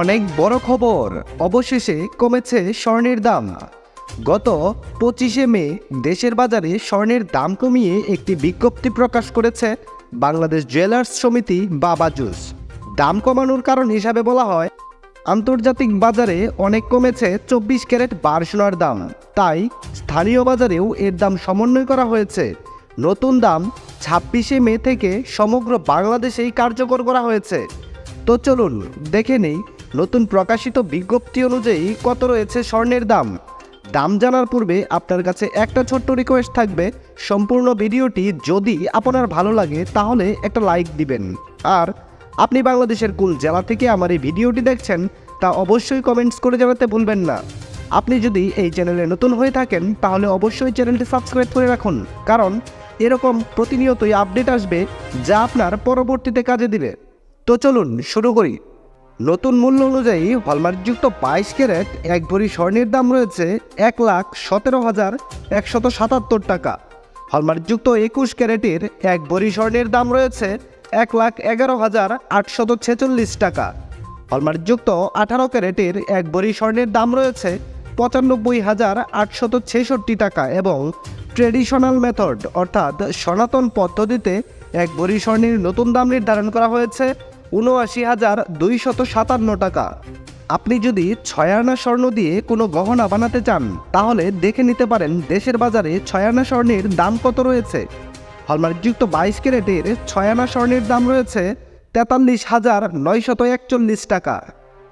অনেক বড় খবর। অবশেষে কমেছে স্বর্ণের দাম। গত পঁচিশে মে দেশের বাজারে স্বর্ণের দাম কমিয়ে একটি বিজ্ঞপ্তি প্রকাশ করেছে বাংলাদেশ জুয়েলার্স সমিতি বা বাজুস দাম কমানোর কারণ হিসাবে বলা হয়, আন্তর্জাতিক বাজারে অনেক কমেছে চব্বিশ ক্যারেট বার সোনার দাম। তাই স্থানীয় বাজারেও এর দাম সমন্বয় করা হয়েছে। নতুন দাম ছাব্বিশে মে থেকে সমগ্র বাংলাদেশেই কার্যকর করা হয়েছে। তো চলুন দেখে নেই নতুন প্রকাশিত বিজ্ঞপ্তি অনুযায়ী কত রয়েছে স্বর্ণের দাম? দাম জানার পূর্বে আপনার কাছে একটা ছোট্ট রিকোয়েস্ট থাকবে। সম্পূর্ণ ভিডিওটি যদি আপনার ভালো লাগে, তাহলে একটা লাইক দিবেন। আর আপনি বাংলাদেশের কোন জেলা থেকে আমার এই ভিডিওটি দেখছেন, তা অবশ্যই কমেন্টস করে জানাতে ভুলবেন না। আপনি যদি এই চ্যানেলে নতুন হয়ে থাকেন, তাহলে অবশ্যই চ্যানেলটি সাবস্ক্রাইব করে রাখুন। কারণ এরকম প্রতিনিয়তই আপডেট আসবে, যা আপনার পরবর্তীতে কাজে দিবে। তো চলুন শুরু করি। নতুন মূল্য অনুযায়ী হলমার্কযুক্ত বাইশ ক্যারেট, এক ভরি স্বর্ণের দাম রয়েছে এক লাখ সতেরো হাজার একশত সাতাত্তর টাকা। হলমার্কযুক্ত একুশ ক্যারেটের এক ভরি স্বর্ণের দাম রয়েছে এক লাখ এগারো হাজার আটশত ছেচল্লিশ টাকা। হলমার্কযুক্ত আঠারো ক্যারেটের এক ভরি স্বর্ণের দাম রয়েছে পঁচানব্বই হাজার আটশত ছেষট্টি টাকা এবং ট্রেডিশনাল মেথড, অর্থাৎ সনাতন পদ্ধতিতে এক ভরি স্বর্ণের নতুন দাম নির্ধারণ করা হয়েছে উনআশি হাজার দুইশত সাতান্ন টাকা। আপনি যদি ছয় আনা স্বর্ণ দিয়ে কোনো গহনা বানাতে চান, তাহলে দেখে নিতে পারেন দেশের বাজারে ছয় আনা স্বর্ণের দাম কত রয়েছে। হলমার্কযুক্ত বাইশ ক্যারেটের ছয় আনা স্বর্ণের দাম রয়েছে তেতাল্লিশ হাজার নয়শত একচল্লিশ টাকা।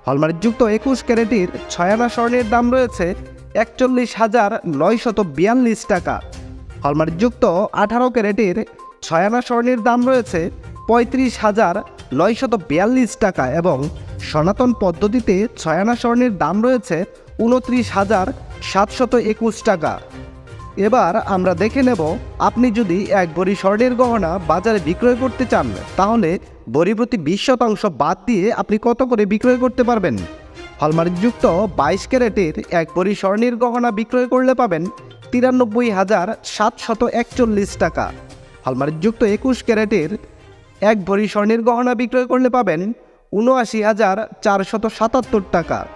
হলমার্কযুক্ত একুশ ক্যারেটের ছয় আনা স্বর্ণের দাম রয়েছে একচল্লিশ হাজার নয়শত বিয়াল্লিশ টাকা। হলমার্কযুক্ত আঠারো ক্যারেটের ছয় আনা স্বর্ণের দাম রয়েছে পঁয়ত্রিশ হাজার নয়শত বিয়াল্লিশ টাকা এবং সনাতন পদ্ধতিতে ছয়ানা স্বর্ণের দাম রয়েছে উনত্রিশ হাজার সাতশত একুশ টাকা। এবার আমরা দেখে নেব, আপনি যদি এক ভরি স্বর্ণের গহনা বাজারে বিক্রয় করতে চান, তাহলে ভরি প্রতি বিশ শতাংশ বাদ দিয়ে আপনি কত করে বিক্রয় করতে পারবেন? হলমার্কযুক্ত বাইশ ক্যারেটের এক ভরি স্বর্ণের গহনা বিক্রয় করলে পাবেন তিরানব্বই হাজার সাতশত একচল্লিশ টাকা। হলমার্কযুক্ত একুশ ক্যারেটের এক ভরি স্বর্ণের গহনা বিক্রয় করলে পাবেন উনআশি হাজার চারশত সাতাত্তর টাকা।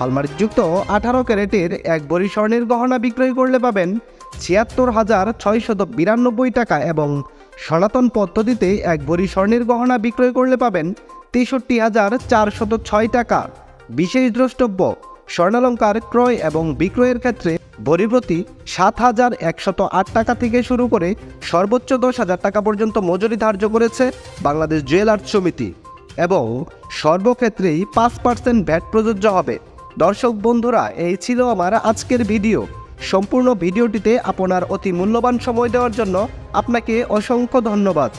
হলমার্কযুক্ত আঠারো ক্যারেটের এক ভরি স্বর্ণের গহনা বিক্রয় করলে পাবেন ছিয়াত্তর হাজার ছয়শত বিরানব্বই টাকা এবং সনাতন পদ্ধতিতে এক ভরি স্বর্ণের গহনা বিক্রয় করলে পাবেন তেষট্টি হাজার চারশত ছয় টাকা। বিশেষ দ্রষ্টব্য, স্বর্ণালঙ্কার ক্রয় এবং বিক্রয়ের ক্ষেত্রে ভরি প্রতি সাত হাজার একশত আট টাকা থেকে শুরু করে সর্বোচ্চ দশ হাজার টাকা পর্যন্ত মজুরি ধার্য করেছে বাংলাদেশ জুয়েলার্স সমিতি। এবং সর্বক্ষেত্রেই পাঁচ পার্সেন্ট ভ্যাট প্রযোজ্য হবে। দর্শক বন্ধুরা, এই ছিল আমার আজকের ভিডিও। সম্পূর্ণ ভিডিওটিতে আপনার অতি মূল্যবান সময় দেওয়ার জন্য আপনাকে অসংখ্য ধন্যবাদ।